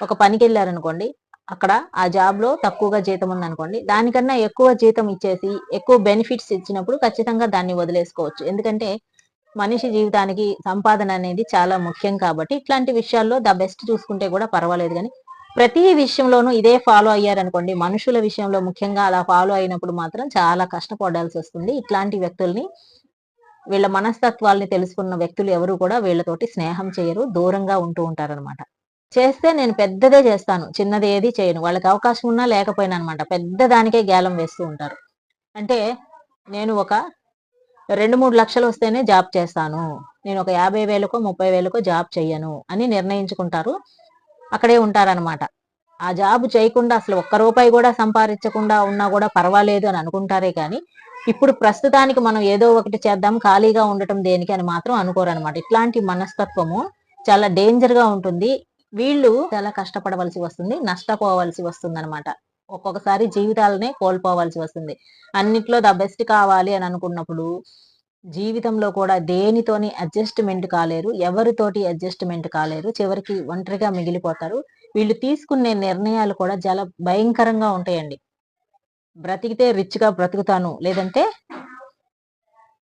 ఒక పనికి వెళ్ళారనుకోండి అక్కడ ఆ జాబ్లో తక్కువగా జీతం ఉందనుకోండి దానికన్నా ఎక్కువ జీతం ఇచ్చేసి ఎక్కువ బెనిఫిట్స్ ఇచ్చినప్పుడు ఖచ్చితంగా దాన్ని వదిలేసుకోవచ్చు. ఎందుకంటే మనిషి జీవితానికి సంపాదన అనేది చాలా ముఖ్యం కాబట్టి ఇట్లాంటి విషయాల్లో ద బెస్ట్ చూసుకుంటే కూడా పర్వాలేదు కానీ ప్రతి విషయంలోనూ ఇదే ఫాలో అయ్యారనుకోండి మనుషుల విషయంలో ముఖ్యంగా అలా ఫాలో అయినప్పుడు మాత్రం చాలా కష్టపడాల్సి వస్తుంది. ఇట్లాంటి వ్యక్తుల్ని వీళ్ళ మనస్తత్వాల్ని తెలుసుకున్న వ్యక్తులు ఎవరు కూడా వీళ్ళతోటి స్నేహం చేయరు దూరంగా ఉంటూ ఉంటారనమాట. చేస్తే నేను పెద్దదే చేస్తాను. చిన్నది ఏది చేయను. వాళ్ళకి అవకాశం ఉన్నా లేకపోయినా అనమాట పెద్ద దానికే గేలం వేస్తూ ఉంటారు. అంటే నేను ఒక రెండు మూడు లక్షలు వస్తేనే జాబ్ చేస్తాను. నేను ఒక యాభై వేలకో ముప్పై వేలకో జాబ్ చెయ్యను అని నిర్ణయించుకుంటారు. అక్కడే ఉంటారనమాట ఆ జాబ్ చేయకుండా అసలు ఒక్క రూపాయి కూడా సంపాదించకుండా ఉన్నా కూడా పర్వాలేదు అని అనుకుంటారే కానీ ఇప్పుడు ప్రస్తుతానికి మనం ఏదో ఒకటి చేద్దాం ఖాళీగా ఉండటం దేనికి అని మాత్రం అనుకోరనమాట ఇట్లాంటి మనస్తత్వము చాలా డేంజర్గా ఉంటుంది. వీళ్ళు చాలా కష్టపడవలసి వస్తుంది నష్టపోవలసి వస్తుంది అనమాట ఒక్కొక్కసారి జీవితాలనే కోల్పోవలసి వస్తుంది. అన్నిట్లో ద బెస్ట్ కావాలి అని అనుకున్నప్పుడు జీవితంలో కూడా దేనితోని అడ్జస్ట్మెంట్ కాలేరు ఎవరితోటి అడ్జస్ట్మెంట్ కాలేరు చివరికి ఒంటరిగా మిగిలిపోతారు. వీళ్ళు తీసుకునే నిర్ణయాలు కూడా చాలా భయంకరంగా ఉంటాయండి. బ్రతికితే రిచ్గా బ్రతుకుతాను లేదంటే